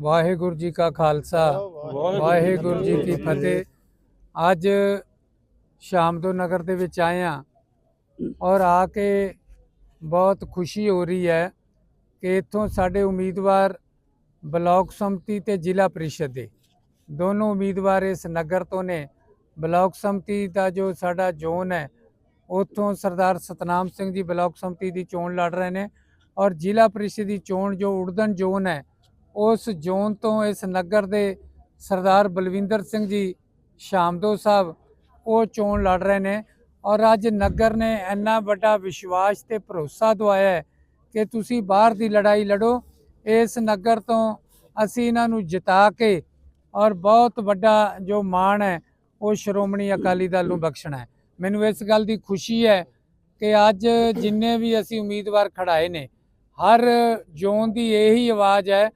ਵਾਹਿਗੁਰੂ ਜੀ ਕਾ ਖਾਲਸਾ ਵਾਹਿਗੁਰੂ ਜੀ ਕੀ ਫਤਿਹ। ਅੱਜ ਸ਼ਾਮਦੋ ਨਗਰ ਦੇ ਵਿੱਚ ਆਏ ਹਾਂ ਔਰ ਆ ਕੇ ਬਹੁਤ ਖੁਸ਼ੀ ਹੋ ਰਹੀ ਹੈ ਕਿ ਇੱਥੋਂ ਸਾਡੇ ਉਮੀਦਵਾਰ ਬਲਾਕ ਸੰਮਤੀ ਤੇ ਜ਼ਿਲ੍ਹਾ ਪ੍ਰੀਸ਼ਦ ਦੇ। ਦੋਨੋਂ ਉਮੀਦਵਾਰ ਇਸ ਨਗਰ ਤੋਂ ਨੇ। ਬਲਾਕ ਸੰਮਤੀ ਦਾ ਜੋ ਸਾਡਾ ਜ਼ੋਨ ਹੈ ਉੱਥੋਂ ਸਰਦਾਰ ਸਤਨਾਮ ਸਿੰਘ ਜੀ ਬਲਾਕ ਸੰਮਤੀ ਦੀ ਚੋਣ ਲੜ ਰਹੇ ਨੇ ਔਰ ਜ਼ਿਲ੍ਹਾ ਪ੍ਰੀਸ਼ਦ ਦੀ ਚੋਣ ਜੋ ਉੜਦਨ ਜ਼ੋਨ ਹੈ ਉਸ ਜ਼ੋਨ ਤੋਂ ਇਸ ਨਗਰ ਦੇ ਸਰਦਾਰ ਬਲਵਿੰਦਰ ਸਿੰਘ ਜੀ ਸ਼ਾਮਦੋ ਸਾਹਿਬ, ਉਹ ਚੋਣ ਲੜ ਰਹੇ ਨੇ ਔਰ ਅੱਜ ਨਗਰ ਨੇ ਇੰਨਾ ਵੱਡਾ ਵਿਸ਼ਵਾਸ ਤੇ ਭਰੋਸਾ ਦਵਾਇਆ ਕਿ ਤੁਸੀਂ ਬਾਹਰ ਦੀ ਲੜਾਈ ਲੜੋ, ਇਸ ਨਗਰ ਤੋਂ ਅਸੀਂ ਇਹਨਾਂ ਨੂੰ ਜਿਤਾ ਕੇ ਔਰ ਬਹੁਤ ਵੱਡਾ ਜੋ ਮਾਣ ਹੈ, ਉਹ ਸ਼੍ਰੋਮਣੀ ਅਕਾਲੀ ਦਲ ਨੂੰ ਬਖਸ਼ਣਾ ਹੈ। ਮੈਨੂੰ ਇਸ ਗੱਲ ਦੀ ਖੁਸ਼ੀ ਹੈ ਕਿ ਅੱਜ ਜਿੰਨੇ ਵੀ ਅਸੀਂ ਉਮੀਦਵਾਰ ਖੜਾਏ ਨੇ, ਹਰ ਜ਼ੋਨ ਦੀ ਇਹੀ ਆਵਾਜ਼ ਹੈ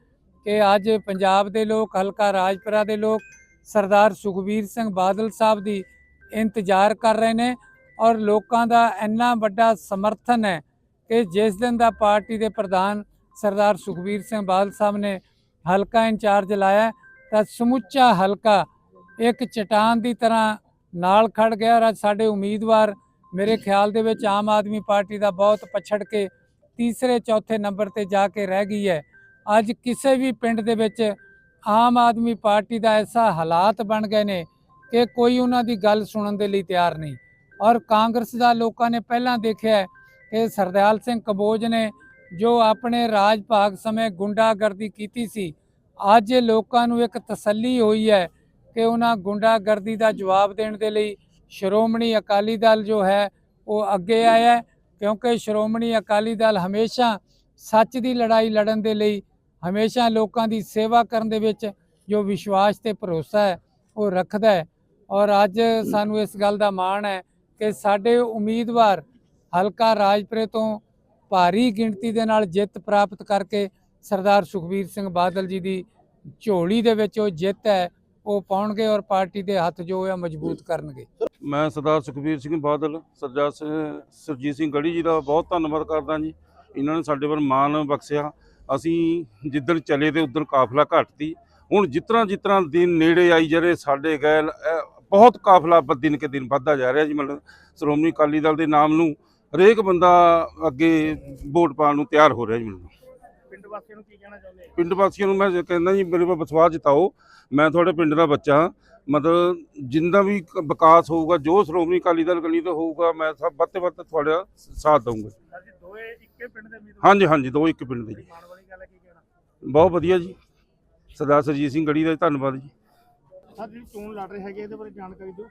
ਕਿ ਅੱਜ ਪੰਜਾਬ ਦੇ ਲੋਕ, ਹਲਕਾ ਰਾਜਪੁਰਾ ਦੇ ਲੋਕ, ਸਰਦਾਰ ਸੁਖਬੀਰ ਸਿੰਘ ਬਾਦਲ ਸਾਹਿਬ ਦੀ ਇੰਤਜ਼ਾਰ ਕਰ ਰਹੇ ਨੇ ਔਰ ਲੋਕਾਂ ਦਾ ਇੰਨਾ ਵੱਡਾ ਸਮਰਥਨ ਹੈ ਕਿ ਜਿਸ ਦਿਨ ਦਾ ਪਾਰਟੀ ਦੇ ਪ੍ਰਧਾਨ ਸਰਦਾਰ ਸੁਖਬੀਰ ਸਿੰਘ ਬਾਦਲ ਸਾਹਿਬ ਨੇ ਹਲਕਾ ਇੰਚਾਰਜ ਲਾਇਆ, ਤਾਂ ਸਮੁੱਚਾ ਹਲਕਾ ਇੱਕ ਚਟਾਨ ਦੀ ਤਰ੍ਹਾਂ ਨਾਲ ਖੜ ਗਿਆ ਔਰ ਅੱਜ ਸਾਡੇ ਉਮੀਦਵਾਰ ਮੇਰੇ ਖਿਆਲ ਦੇ ਵਿੱਚ ਆਮ ਆਦਮੀ ਪਾਰਟੀ ਦਾ ਬਹੁਤ ਪਛੜ ਕੇ ਤੀਸਰੇ, ਚੌਥੇ ਨੰਬਰ ਤੇ ਜਾ ਕੇ ਰਹਿ ਗਈ ਹੈ। ਅੱਜ ਕਿਸੇ ਵੀ ਪਿੰਡ ਦੇ ਵਿੱਚ ਆਮ ਆਦਮੀ ਪਾਰਟੀ ਦਾ ਐਸਾ ਹਾਲਾਤ ਬਣ ਗਏ ਨੇ ਕਿ ਕੋਈ ਉਹਨਾਂ ਦੀ ਗੱਲ ਸੁਣਨ ਦੇ ਲਈ ਤਿਆਰ ਨਹੀਂ। ਔਰ ਕਾਂਗਰਸ ਦਾ ਲੋਕਾਂ ਨੇ ਪਹਿਲਾਂ ਦੇਖਿਆ ਕਿ ਸਰਦਿਆਲ ਸਿੰਘ ਕਬੋਜ ਨੇ ਜੋ ਆਪਣੇ ਰਾਜ ਭਾਗ ਸਮੇਂ ਗੁੰਡਾਗਰਦੀ ਕੀਤੀ ਸੀ, ਅੱਜ ਲੋਕਾਂ ਨੂੰ ਇੱਕ ਤਸੱਲੀ ਹੋਈ ਹੈ ਕਿ ਉਹਨਾਂ ਗੁੰਡਾਗਰਦੀ ਦਾ ਜਵਾਬ ਦੇਣ ਦੇ ਲਈ ਸ਼੍ਰੋਮਣੀ ਅਕਾਲੀ ਦਲ ਜੋ ਹੈ, ਉਹ ਅੱਗੇ ਆਇਆ ਕਿਉਂਕਿ ਸ਼੍ਰੋਮਣੀ ਅਕਾਲੀ ਦਲ ਹਮੇਸ਼ਾ ਸੱਚ ਦੀ ਲੜਾਈ ਲੜਨ ਦੇ ਲਈ ਹਮੇਸ਼ਾ ਲੋਕਾਂ ਦੀ ਸੇਵਾ ਕਰਨ ਦੇ ਵਿੱਚ ਜੋ ਵਿਸ਼ਵਾਸ ਤੇ ਭਰੋਸਾ ਹੈ, ਉਹ ਰੱਖਦਾ ਹੈ। ਔਰ ਅੱਜ ਸਾਨੂੰ ਇਸ ਗੱਲ ਦਾ ਮਾਣ ਹੈ ਕਿ ਸਾਡੇ ਉਮੀਦਵਾਰ ਹਲਕਾ ਰਾਜਪੁਰੇ ਤੋਂ ਭਾਰੀ ਗਿਣਤੀ ਦੇ ਨਾਲ ਜਿੱਤ ਪ੍ਰਾਪਤ ਕਰਕੇ ਸਰਦਾਰ ਸੁਖਬੀਰ ਸਿੰਘ ਬਾਦਲ ਜੀ ਦੀ ਝੋਲੀ ਦੇ ਵਿੱਚ ਉਹ ਜਿੱਤ ਹੈ, ਉਹ ਪਾਉਣਗੇ ਔਰ ਪਾਰਟੀ ਦੇ ਹੱਥ ਜੋ ਹੈ ਮਜ਼ਬੂਤ ਕਰਨਗੇ। ਮੈਂ ਸਰਦਾਰ ਸੁਖਬੀਰ ਸਿੰਘ ਬਾਦਲ, ਸਰਦਾਰ ਸ- ਸੁਰਜੀਤ ਸਿੰਘ ਗੜੀ ਜੀ ਦਾ ਬਹੁਤ ਧੰਨਵਾਦ ਕਰਦਾ ਜੀ। ਇਹਨਾਂ ਨੇ ਸਾਡੇ ਪਰ ਮਾਣ ਬਖਸ਼ਿਆ। ਅਸੀਂ ਜਿੱਦਣ ਚਲੇ ਤੇ ਉਦੋਂ ਕਾਫਲਾ ਘੱਟ ਤੀ ਹੁਣ ਜਿਤਨਾ ਜਿਤਨਾ ਦਿਨ ਨੇੜੇ ਆਈ ਜਾ ਰਹੇ ਸਾਡੇ ਗੈਲ ਅਹ, ਬਹੁਤ ਕਾਫਲਾ ਦਿਨ ਕੇ ਦਿਨ ਵੱਧਦਾ ਜਾ ਰਿਹਾ ਜੀ ਮਤਲਬ ਸ਼੍ਰੋਮਣੀ ਅਕਾਲੀ ਦਲ ਦੇ ਨਾਮ ਨੂੰ ਹਰੇਕ ਬੰਦਾ ਅੱਗੇ ਵੋਟ ਪਾਉਣ ਨੂੰ ਤਿਆਰ ਹੋ ਰਿਹਾ ਜੀ ਮੈਨੂੰ ਪਿੰਡ ਵਾਸੀਆਂ ਨੂੰ ਕੀ ਕਹਿਣਾ ਚਾਹੁੰਦੇ? ਪਿੰਡ ਵਾਸੀਆਂ ਨੂੰ ਮੈਂ ਕਹਿੰਦਾ ਜੀ ਮੇਰੇ 'ਤੇ ਵਿਸ਼ਵਾਸ ਜਤਾਓ। ਮੈਂ ਤੁਹਾਡੇ ਪਿੰਡ ਦਾ ਬੱਚਾ। ਮਤਲਬ ਜਿੰਦਾ ਵੀ ਵਿਕਾਸ ਹੋਊਗਾ ਜੋ ਸ਼੍ਰੋਮਣੀ ਅਕਾਲੀ ਦਲ ਗਲੀ ਤੋਂ ਹੋਊਗਾ ਮੈਂ ਸਭ ਵੱਧ ਤੋਂ ਵੱਧ ਤੁਹਾਡਾ ਸਾਥ ਦਊਂਗਾ ਸਰ ਜੀ ਦੋਏ ਇੱਕੇ ਪਿੰਡ ਦੇ ਉਮੀਦਵਾਰ? ਹਾਂਜੀ ਹਾਂਜੀ ਦੋ ਇੱਕ ਪਿੰਡ ਦੇ ਜੀ ਮਾਣ ਵਾਲੀ ਗੱਲ ਹੈ ਕੀ ਕਹਿਣਾ ਬਹੁਤ ਵਧੀਆ ਜੀ। ਸਰਦਾਰ ਸਰਜੀਤ ਸਿੰਘ ਗੜੀ ਦਾ ਧੰਨਵਾਦ ਜੀ। ਸਰ ਜੀ ਚੋਣ ਲੜ ਰਹੇ ਹੈਗੇ ਇਹਦੇ ਬਾਰੇ ਜਾਣਕਾਰੀ ਦਿਓ।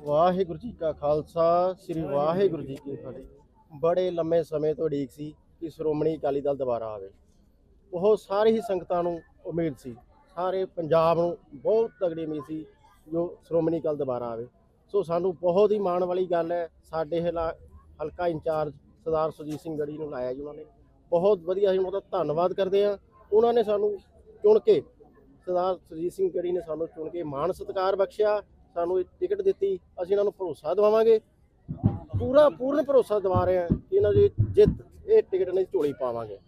ਵਾਹਿਗੁਰੂ ਜੀ ਕਾ ਖਾਲਸਾ ਸ੍ਰੀ ਵਾਹਿਗੁਰੂ ਜੀ ਕੀ ਫਤਿਹ। ਬੜੇ ਲੰਮੇ ਸਮੇਂ ਤੋਂ ਉਡੀਕ ਸੀ ਕਿ ਸ਼੍ਰੋਮਣੀ ਅਕਾਲੀ ਦਲ ਦੁਬਾਰਾ ਆਵੇ। ਉਹ ਸਾਰੀ ਹੀ ਸੰਗਤਾਂ ਨੂੰ ਉਮੀਦ ਸੀ। ਸਾਰੇ ਪੰਜਾਬ ਨੂੰ ਬਹੁਤ ਤਗੜੀ ਉਮੀਦ ਸੀ ਜੋ ਸ਼੍ਰੋਮਣੀ ਅਕਾਲੀ ਦੁਬਾਰਾ ਆਵੇ। ਸੋ ਸਾਨੂੰ ਬਹੁਤ ਹੀ ਮਾਣ ਵਾਲੀ ਗੱਲ ਹੈ ਸਾਡੇ ਹਲਾ- ਹਲਕਾ ਇੰਚਾਰਜ ਸਰਦਾਰ ਸੁਜੀਤ ਸਿੰਘ ਗੜੀ ਨੂੰ ਲਾਇਆ ਜੀ ਉਹਨਾਂ ਨੇ। ਬਹੁਤ ਵਧੀਆ ਅਸੀਂ ਉਹਦਾ ਧੰਨਵਾਦ ਕਰਦੇ ਹਾਂ। ਉਹਨਾਂ ਨੇ ਸਾਨੂੰ ਚੁਣ ਕੇ, ਸਰਦਾਰ ਸੁਜੀਤ ਸਿੰਘ ਗੜੀ ਨੇ ਸਾਨੂੰ ਚੁਣ ਕੇ ਮਾਣ ਸਤਿਕਾਰ ਬਖਸ਼ਿਆ, ਸਾਨੂੰ ਇਹ ਟਿਕਟ ਦਿੱਤੀ। ਅਸੀਂ ਇਹਨਾਂ ਨੂੰ ਭਰੋਸਾ ਦਿਵਾਵਾਂਗੇ। ਪੂਰਾ ਪੂਰਨ ਭਰੋਸਾ ਦਿਵਾ ਰਹੇ ਹਾਂ ਕਿ ਇਹਨਾਂ ਦੀ ਜਿੱਤ, ਇਹ ਟਿਕਟ ਨਹੀਂ ਝੋਲੀ ਪਾਵਾਂਗੇ।